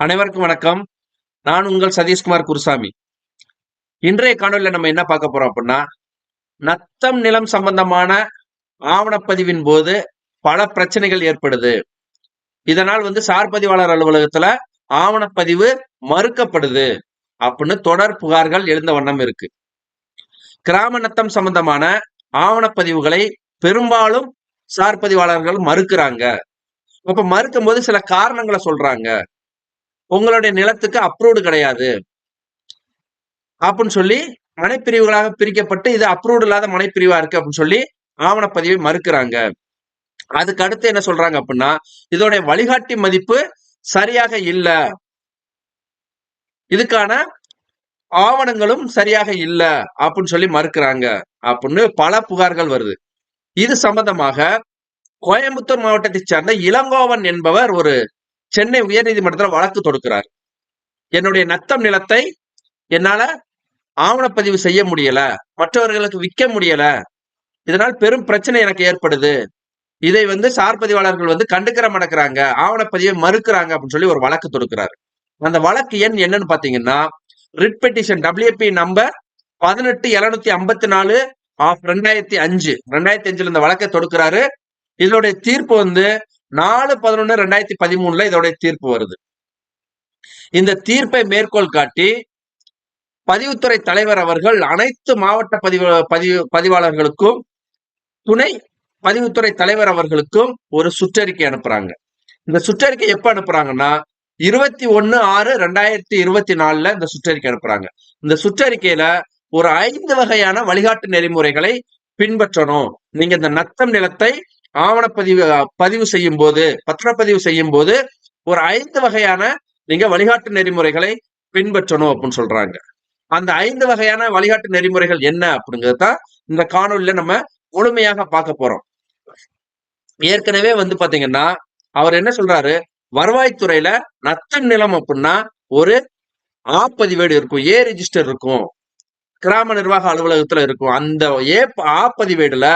அனைவருக்கும் வணக்கம். நான் உங்கள் சதீஷ்குமார் குருசாமி. இன்றைய காணொலியில் நம்ம என்ன பார்க்க போறோம் அப்படின்னா நத்தம் நிலம் சம்பந்தமான ஆவணப்பதிவின் போது பல பிரச்சனைகள் ஏற்படுது. இதனால் வந்து சார் பதிவாளர் அலுவலகத்துல ஆவணப்பதிவு மறுக்கப்படுது அப்படின்னு தொடர் புகார்கள் எழுந்த வண்ணம் இருக்கு. கிராம நத்தம் சம்பந்தமான ஆவணப்பதிவுகளை பெரும்பாலும் சார் பதிவாளர்கள் மறுக்கிறாங்க. அப்ப மறுக்கும் போது சில காரணங்களை சொல்றாங்க. உங்களுடைய நிலத்துக்கு அப்ரூவ்டு கிடையாது. அப்படின்னு சொல்லி மனைப்பிரிவுகளாக பிரிக்கப்பட்டு இது அப்ரூவ்டு இல்லாத மனைப்பிரிவா இருக்கு அப்படின்னு சொல்லி ஆவணப்பதிவை மறுக்கிறாங்க. அதுக்கு அடுத்து என்ன சொல்றாங்க அப்படின்னா இதோடைய வழிகாட்டி மதிப்பு சரியாக இல்லை. இதுக்கான ஆவணங்களும் சரியாக இல்லை அப்படின்னு சொல்லி மறுக்கிறாங்க அப்படின்னு பல புகார்கள் வருது. இது சம்பந்தமாக கோயம்புத்தூர் மாவட்டத்தை சேர்ந்த இளங்கோவன் என்பவர் ஒரு சென்னை உயர்நீதிமன்றத்தில் வழக்கு தொடுக்கிறார். என்னுடைய நத்தம் நிலத்தை என்னால ஆவணப்பதிவு செய்ய முடியல மற்றவர்களுக்கு விற்க முடியல. இதனால் பெரும் பிரச்சனை எனக்கு ஏற்படுது. இதை வந்து சார் பதிவாளர்கள் வந்து கண்டுக்கிற மடக்கிறாங்க ஆவணப்பதிவை மறுக்கிறாங்க அப்படின்னு சொல்லி ஒரு வழக்கு தொடுக்கிறார். அந்த வழக்கு எண் என்னன்னு பாத்தீங்கன்னா ரிட் பெட்டிஷன் டபிள்யூபி நம்பர் பதினெட்டு எழுநூத்தி ஐம்பத்தி நாலு ஆஃப் ரெண்டாயிரத்தி அஞ்சு. ரெண்டாயிரத்தி அஞ்சுல இந்த வழக்கை தொடுக்கிறாரு. இதனுடைய தீர்ப்பு வந்து நாலு பதினொன்னு ரெண்டாயிரத்தி பதிமூணுல இதோடைய தீர்ப்பு வருது. இந்த தீர்ப்பை மேற்கோள் காட்டி பதிவுத்துறை தலைவர் அவர்கள் அனைத்து மாவட்ட பதிவு பதிவு பதிவாளர்களுக்கும் துணை பதிவுத்துறை தலைவர் அவர்களுக்கும் ஒரு சுற்றறிக்கை அனுப்புறாங்க. இந்த சுற்றறிக்கை எப்ப அனுப்புறாங்கன்னா இருபத்தி ஒன்னு ஆறு ரெண்டாயிரத்தி இருபத்தி நாலுல இந்த சுற்றறிக்கை அனுப்புறாங்க. இந்த சுற்றறிக்கையில ஒரு ஐந்து வகையான வழிகாட்டு நெறிமுறைகளை பின்பற்றணும். நீங்க இந்த நத்தம் நிலத்தை ஆவணப்பதிவு பதிவு செய்யும் போது பத்திரப்பதிவு செய்யும் போது ஒரு ஐந்து வகையான நீங்க வழிகாட்டு நெறிமுறைகளை பின்பற்றணும் அப்படின்னு சொல்றாங்க. அந்த ஐந்து வகையான வழிகாட்டு நெறிமுறைகள் என்ன அப்படிங்கிறது தான் இந்த காணொலியில நம்ம முழுமையாக பார்க்க போறோம். ஏற்கனவே வந்து பாத்தீங்கன்னா அவர் என்ன சொல்றாரு? வருவாய்த்துறையில நத்தம் நிலம் அப்படின்னா ஒரு ஆப்பதிவேடு இருக்கும் ஏ ரிஜிஸ்டர் இருக்கும். கிராம நிர்வாக அலுவலகத்துல இருக்கும். அந்த ஏ ஆப்பதிவேடுல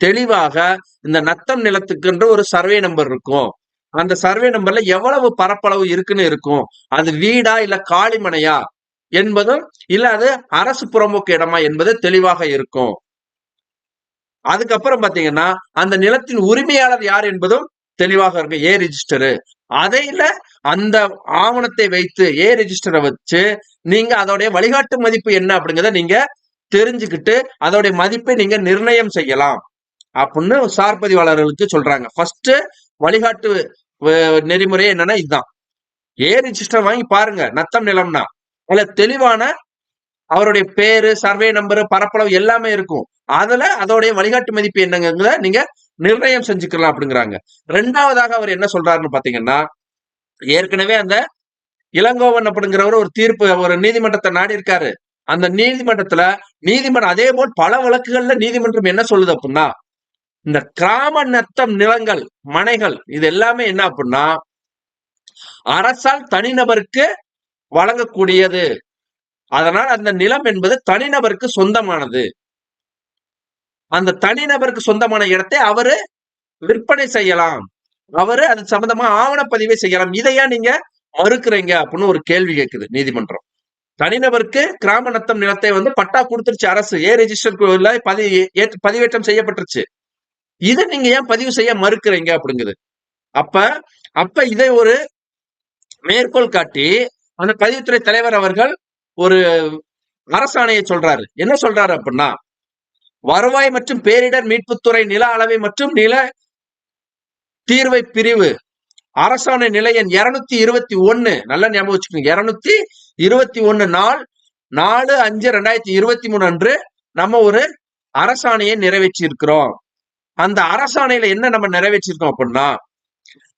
தெளிவாக இந்த நத்தம் நிலத்துக்குன்ற ஒரு சர்வே நம்பர் இருக்கும். அந்த சர்வே நம்பர்ல எவ்வளவு பரப்பளவு இருக்குன்னு இருக்கும். அது வீடா இல்ல காளிமனையா என்பதும் இல்ல அது அரசு புறம்போக்கு இடமா என்பது தெளிவாக இருக்கும். அதுக்கப்புறம் பாத்தீங்கன்னா அந்த நிலத்தின் உரிமையாளர் யார் என்பதும் தெளிவாக இருக்கும் ஏ ரிஜிஸ்டரு. அதையில அந்த ஆவணத்தை வைத்து ஏ ரிஜிஸ்டரை வச்சு நீங்க அதோடைய வழிகாட்டு மதிப்பு என்ன அப்படிங்கிறத நீங்க தெரிஞ்சுக்கிட்டு அதோடைய மதிப்பை நீங்க நிர்ணயம் செய்யலாம். அப்படின்னு சார் பதிவாளர்களுக்கு சொல்றாங்க. ஃபர்ஸ்ட் வழிகாட்டு நெறிமுறை என்னன்னா இதுதான். ஏ ரிஜிஸ்டர் வாங்கி பாருங்க நத்தம் நிலம்னா. அதுல தெளிவான அவருடைய பேரு சர்வே நம்பர் பரப்பளவு எல்லாமே இருக்கும். அதுல அதோடைய வழிகாட்டு மதிப்பு என்னங்கிறத நீங்க நிர்ணயம் செஞ்சுக்கலாம் அப்படிங்கிறாங்க. ரெண்டாவதாக அவர் என்ன சொல்றாருன்னு பாத்தீங்கன்னா ஏற்கனவே அந்த இளங்கோவன் அப்படிங்கிறவர் ஒரு தீர்ப்பு ஒரு நீதிமன்றத்தை நாடி இருக்காரு. அந்த நீதிமன்றத்துல நீதிமன்றம் அதே போல் பல வழக்குகள்ல நீதிமன்றம் என்ன சொல்லுது அப்படின்னா இந்த கிராம நத்தம் நிலங்கள் மனைகள் இது எல்லாமே என்ன அப்படின்னா அரசால் தனிநபருக்கு வழங்கக்கூடியது. அதனால் அந்த நிலம் என்பது தனிநபருக்கு சொந்தமானது. அந்த தனிநபருக்கு சொந்தமான இடத்தை அவரு விற்பனை செய்யலாம். அவரு அது சம்பந்தமா ஆவணப்பதிவை செய்யலாம். இதையா நீங்க மறுக்கிறீங்க அப்படின்னு ஒரு கேள்வி கேட்குது நீதிமன்றம். தனிநபருக்கு கிராம நத்தம் நிலத்தை வந்து பட்டா கொடுத்துருச்சு அரசு. ஏ ரெஜிஸ்டர் பதி பதிவேற்றம் செய்யப்பட்டுருச்சு. இதை நீங்க ஏன் பதிவு செய்ய மறுக்கிறீங்க அப்படிங்குது. அப்ப அப்ப இதை ஒரு மேற்கோள் காட்டி அந்த பதிவுத்துறை தலைவர் அவர்கள் ஒரு அரசாணையை சொல்றாரு. என்ன சொல்றாரு அப்படின்னா வருவாய் மற்றும் பேரிடர் மீட்புத்துறை நில அளவை மற்றும் நில தீர்வை பிரிவு. அரசாணை நிலை எண் இருநூத்தி இருபத்தி ஒன்னு. நல்ல ஞாபகம் வச்சுக்கோங்க. இருநூத்தி இருபத்தி ஒன்னு நாள் நாலு அஞ்சு ரெண்டாயிரத்தி இருபத்தி மூணு அன்று நம்ம ஒரு அரசாணையை நிறைவேற்றி இருக்கிறோம் அந்த அரசாணையில என்ன நம்ம நிறைவேற்றிருக்கோம் அப்படின்னா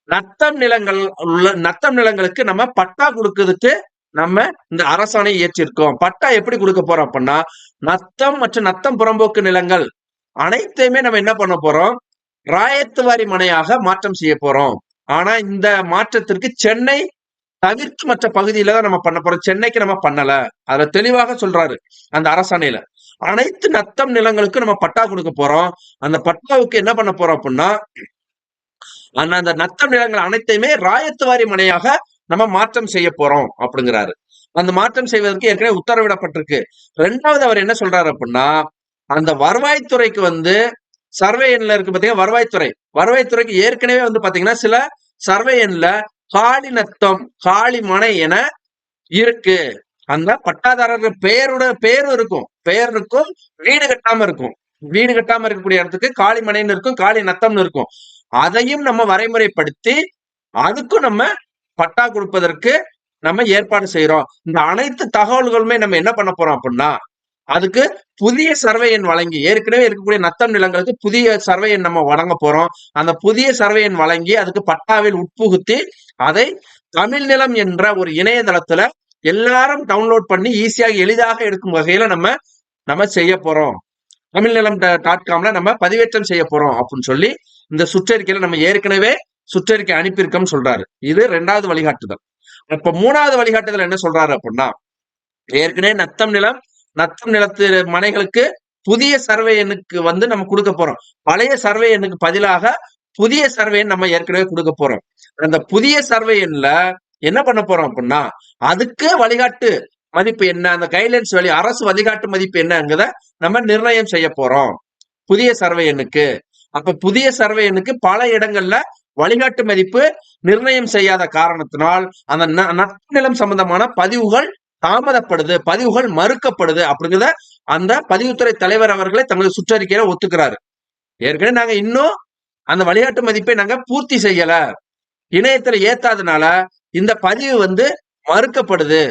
நத்தம் நிலங்கள் உள்ள நத்தம் நிலங்களுக்கு நம்ம பட்டா கொடுக்கறதுக்கு நம்ம இந்த அரசாணை இயற்றிருக்கோம் பட்டா எப்படி கொடுக்க போறோம் அப்படின்னா நத்தம் மற்றும் நத்தம் புறம்போக்கு நிலங்கள் அனைத்தையுமே நம்ம என்ன பண்ண போறோம்? ராயத்துவாரி மனையாக மாற்றம் செய்ய போறோம். ஆனா இந்த மாற்றத்திற்கு சென்னை தவிர்த்து மற்ற பகுதியில தான் நம்ம பண்ண போறோம். சென்னைக்கு நம்ம பண்ணல. அதுல தெளிவாக சொல்றாரு அந்த அரசாணையில. அனைத்து நத்தம் நிலங்களுக்கும் நம்ம பட்டா கொடுக்க போறோம். அந்த பட்டாவுக்கு என்ன பண்ண போறோம் அப்படின்னா அந்த நத்தம் நிலங்கள் அனைத்தையுமே ராயத்துவாரி மனையாக நம்ம மாற்றம் செய்ய போறோம் அப்படிங்கிறாரு. அந்த மாற்றம் செய்வதற்கு ஏற்கனவே உத்தரவிடப்பட்டிருக்கு. ரெண்டாவது அவர் என்ன சொல்றாரு அப்படின்னா அந்த வருவாய்த்துறைக்கு வந்து சர்வே எண்ல இருக்கு பாத்தீங்கன்னா வருவாய்த்துறை. வருவாய்த்துறைக்கு ஏற்கனவே வந்து பாத்தீங்கன்னா சில சர்வே எண்ல காளி நத்தம் காளி மனை என இருக்கு. அந்த பட்டாதாரர் பெயரோட பெயரும் இருக்கும். பெயர் இருக்கும் வீடு கட்டாம இருக்கும். வீடு கட்டாம இருக்கக்கூடிய இடத்துக்கு காளி மனைன்னு இருக்கும் காளி நத்தம்னு இருக்கும். அதையும் நம்ம வரைமுறைப்படுத்தி அதுக்கும் நம்ம பட்டா கொடுப்பதற்கு நம்ம ஏற்பாடு செய்யறோம் இந்த அனைத்து தகவல்களுமே நம்ம என்ன பண்ண போறோம் அப்படின்னா அதுக்கு புதிய சர்வே எண் வழங்கி ஏற்கனவே இருக்கக்கூடிய நத்தம் நிலங்களுக்கு புதிய சர்வே எண் நம்ம வழங்க போறோம். அந்த புதிய சர்வே எண் வழங்கி அதுக்கு பட்டாவில் உட்புகுத்தி அதை தமிழ் நிலம் என்ற ஒரு இணையதளத்துல எல்லாரும் டவுன்லோட் பண்ணி ஈஸியாக எளிதாக எடுக்கும் வகையில நம்ம நம்ம செய்ய போறோம். தமிழ் நிலம் டாட் காம்ல நம்ம பதிவேற்றம் செய்ய போறோம் அப்படின்னு சொல்லி இந்த சுற்றறிக்கையில நம்ம ஏற்கனவே சுற்றறிக்கை அனுப்பியிருக்கோம் சொல்றாரு. இது ரெண்டாவது வழிகாட்டுதல். இப்ப மூணாவது வழிகாட்டுதல் என்ன சொல்றாரு அப்படின்னா ஏற்கனவே நத்தம் நிலம் நத்தம் நிலத்து மனைகளுக்கு புதிய சர்வே எண்ணுக்கு வந்து நம்ம கொடுக்க போறோம். பழைய சர்வே எண்ணுக்கு பதிலாக புதிய சர்வே நம்ம ஏற்கனவே கொடுக்க போறோம். அந்த புதிய சர்வே எண்ல என்ன பண்ண போறோம் அப்படின்னா அதுக்கு வழிகாட்டு மதிப்பு என்ன? அந்த கைட்லைன்ஸ் வழி அரசு வழிகாட்டு மதிப்பு என்னங்கிறத நம்ம நிர்ணயம் செய்ய போறோம். புதிய சர்வே எண்ணுக்கு. அப்ப புதிய சர்வே எண்ணுக்கு பல இடங்கள்ல வழிகாட்டு மதிப்பு நிர்ணயம் செய்யாத காரணத்தினால் அந்த நட்பு நிலம் சம்பந்தமான பதிவுகள் தாமதப்படுது பதிவுகள் மறுக்கப்படுது அப்படிங்கிறத அந்த பதிவுத்துறை தலைவர் அவர்களை தங்களது சுற்றறிக்கையில ஒத்துக்கிறாரு. ஏற்கனவே நாங்க இன்னும் அந்த வழிகாட்டு மதிப்பை நாங்க பூர்த்தி செய்யல. இணையத்துல ஏத்தாதனால இந்த பதிவு வந்து மறுக்கப்படுது.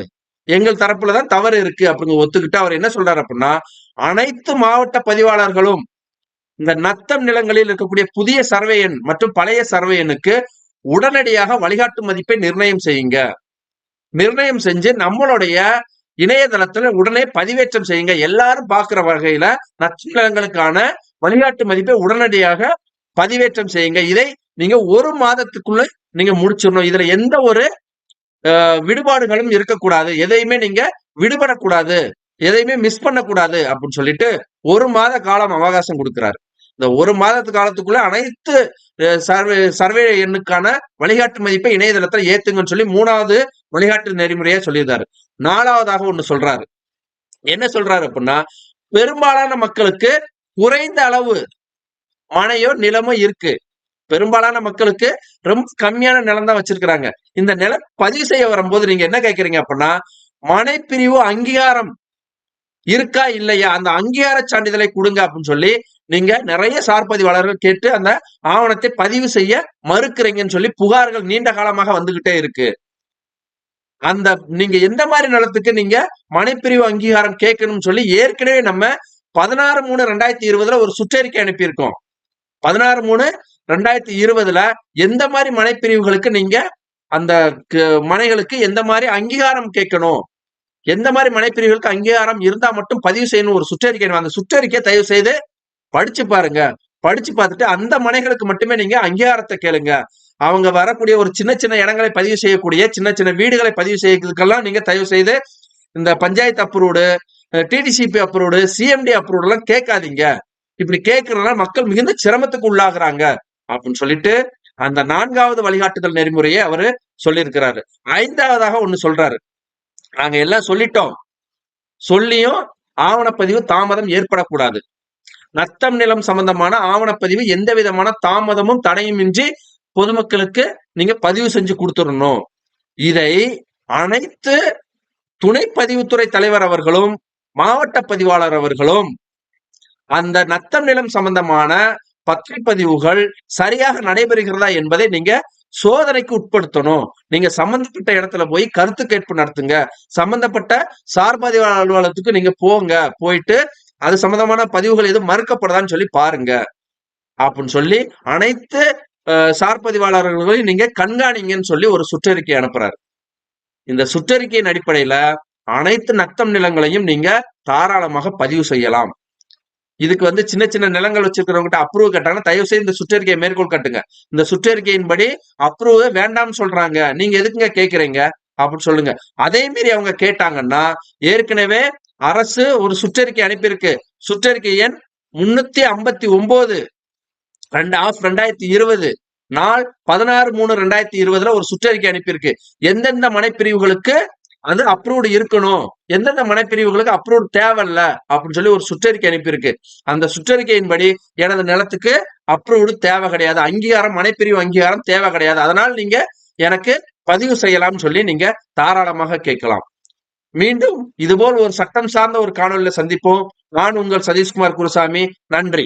எங்கள் தரப்புலதான் தவறு இருக்கு அப்படிங்க ஒத்துக்கிட்டு அவர் என்ன சொல்றாரு அப்படின்னா அனைத்து மாவட்ட பதிவாளர்களும் இந்த நத்தம் நிலங்களில் இருக்கக்கூடிய புதிய சர்வே எண் மற்றும் பழைய சர்வே எண்ணுக்கு உடனடியாக வழிகாட்டு மதிப்பை நிர்ணயம் செய்யுங்க. நிர்ணயம் செஞ்சு நம்மளுடைய இணையதளத்துல உடனே பதிவேற்றம் செய்யுங்க. எல்லாரும் பாக்குற வகையில நச்சு நிலங்களுக்கான வழிகாட்டு மதிப்பை உடனடியாக பதிவேற்றம் செய்யுங்க. இதை நீங்க ஒரு மாதத்துக்குள்ள நீங்க முடிச்சிடணும். இதுல எந்த ஒரு விடுபாடுகளும் இருக்கக்கூடாது. எதையுமே நீங்க விடுபடக்கூடாது. எதையுமே மிஸ் பண்ணக்கூடாது அப்படின்னு சொல்லிட்டு ஒரு மாத காலம் அவகாசம் கொடுக்கிறாரு. இந்த ஒரு மாதத்து காலத்துக்குள்ள அனைத்து சர்வே சர்வே எண்ணுக்கான வழிகாட்டு மதிப்பை இணையதளத்துல ஏத்துங்கன்னு சொல்லி மூணாவது வழிகாட்டு நெறிமுறையா சொல்லியிருந்தாரு. நாலாவதாக ஒண்ணு சொல்றாரு. என்ன சொல்றாரு அப்படின்னா பெரும்பாலான மக்களுக்கு குறைந்த அளவு மனையோ நிலமோ இருக்கு. பெரும்பாலான மக்களுக்கு ரொம்ப கம்மியான நிலம் தான் வச்சிருக்கிறாங்க. இந்த நிலம் பதிவு செய்ய வரும்போது நீங்க என்ன கேட்கறீங்க அப்படின்னா மனைப்பிரிவு அங்கீகாரம் இருக்கா இல்லையா? அந்த அங்கீகார சான்றிதழை கொடுங்க அப்படின்னு சொல்லி நீங்க நிறைய சார்பதிவாளர்கள் கேட்டு அந்த ஆவணத்தை பதிவு செய்ய மறுக்கிறீங்கன்னு சொல்லி புகார்கள் நீண்ட காலமாக வந்துகிட்டே இருக்கு. அந்த நீங்க எந்த மாதிரி நிலத்துக்கு நீங்க மனைப்பிரிவு அங்கீகாரம் கேட்கணும்னு சொல்லி ஏற்கனவே நம்ம பதினாறு மூணு ரெண்டாயிரத்தி இருபதுல ஒரு சுற்றறிக்கை அனுப்பியிருக்கோம். பதினாறு மூணு ரெண்டாயிரத்தி இருபதுல எந்த மாதிரி மனைப்பிரிவுகளுக்கு நீங்க அந்த மனைகளுக்கு எந்த மாதிரி அங்கீகாரம் கேட்கணும்? எந்த மாதிரி மனைப்பிரிவுகளுக்கு அங்கீகாரம் இருந்தா மட்டும் பதிவு செய்யணும் ஒரு சுற்றறிக்கை அந்த சுற்றறிக்கையை தயவு செய்து படிச்சு பாருங்க. படிச்சு பார்த்துட்டு அந்த மனைகளுக்கு மட்டுமே நீங்க அங்கீகாரத்தை கேளுங்க. அவங்க வரக்கூடிய ஒரு சின்ன சின்ன இடங்களை பதிவு செய்யக்கூடிய சின்ன சின்ன வீடுகளை பதிவு செய்யறதுக்கெல்லாம் நீங்க தயவு செய்து இந்த panchayat approved DTCP approved CMD approved எல்லாம் கேட்காதீங்க. இப்படி கேட்கறதுனால மக்கள் மிகுந்த சிரமத்துக்கு உள்ளாகுறாங்க. அப்படின்னு சொல்லிட்டு அந்த நான்காவது வழிகாட்டுதல் நெறிமுறையை அவரு சொல்லியிருக்கிறாரு. ஐந்தாவதாக ஒண்ணு சொல்றாரு. நாங்க எல்லாம் சொல்லிட்டோம். சொல்லியும் ஆவணப்பதிவு தாமதம் ஏற்படக்கூடாது. நத்தம் நிலம் சம்பந்தமான ஆவணப்பதிவு எந்த விதமான தாமதமும் தடையும் இன்றி பொதுமக்களுக்கு நீங்க பதிவு செஞ்சு கொடுத்துடணும். இதை அனைத்து துணை பதிவுத்துறை தலைவர் அவர்களும் மாவட்ட பதிவாளர் அவர்களும் அந்த நத்தம் நிலம் சம்பந்தமான பத்திரப்பதிவுகள் சரியாக நடைபெறுகிறதா என்பதை நீங்க சோதனைக்கு உட்படுத்தணும். நீங்க சம்பந்தப்பட்ட இடத்துல போய் கருத்து கேட்பு நடத்துங்க. சம்பந்தப்பட்ட சார்பதிவாளர் அலுவலகத்துக்கு நீங்க போங்க. போயிட்டு அது சம்பந்தமான பதிவுகள் எதுவும் மறுக்கப்படுதான்னு சொல்லி பாருங்க. அப்படின்னு சொல்லி அனைத்து சார்பதிவாளர்களையும் நீங்க கண்காணிங்கன்னு சொல்லி ஒரு சுற்றறிக்கை அனுப்புறாரு. இந்த சுற்றறிக்கையின் அடிப்படையில அனைத்து நத்தம் நிலங்களையும் நீங்க தாராளமாக பதிவு செய்யலாம். இதுக்கு வந்து சின்ன சின்ன நிலங்கள் வச்சிருக்கிறவங்க அப்ரூவ் கட்டாங்கன்னா தயவு செய்து இந்த சுற்றறிக்கையை மேற்கோள் கட்டுங்க. இந்த சுற்றறிக்கையின்படி அப்ரூவ் வேண்டாம்னு சொல்றாங்க. நீங்க எதுக்குங்க கேட்கறீங்க அப்படின்னு சொல்லுங்க. அதே மீறி அவங்க கேட்டாங்கன்னா ஏற்கனவே அரசு ஒரு சுற்றறிக்கை அனுப்பியிருக்கு. சுற்றறிக்கை எண் முன்னூத்தி ஐம்பத்தி ஒன்பது ரெண்டு ஆஃப் ரெண்டாயிரத்தி இருபது. நாள் பதினாறு மூணு ரெண்டாயிரத்தி இருபதுல ஒரு சுற்றறிக்கை அனுப்பியிருக்கு. எந்தெந்த மனைப்பிரிவுகளுக்கு அது அப்ரூவ்டு இருக்கணும். எந்தெந்த மனைப்பிரிவுகளுக்கு அப்ரூவ் தேவையில்ல அப்படின்னு சொல்லி ஒரு சுற்றறிக்கை அனுப்பியிருக்கு. அந்த சுற்றறிக்கையின்படி எனது நிலத்துக்கு அப்ரூவ்டு தேவை கிடையாது. அங்கீகாரம் மனைப்பிரிவு அங்கீகாரம் தேவை கிடையாது. அதனால் நீங்க எனக்கு பதிவு செய்யலாம்னு சொல்லி நீங்க தாராளமாக கேட்கலாம். மீண்டும் இதுபோல் ஒரு சட்டம் சார்ந்த ஒரு காணொலியில சந்திப்போம். நான் உங்கள் சதீஷ்குமார் குருசாமி. நன்றி.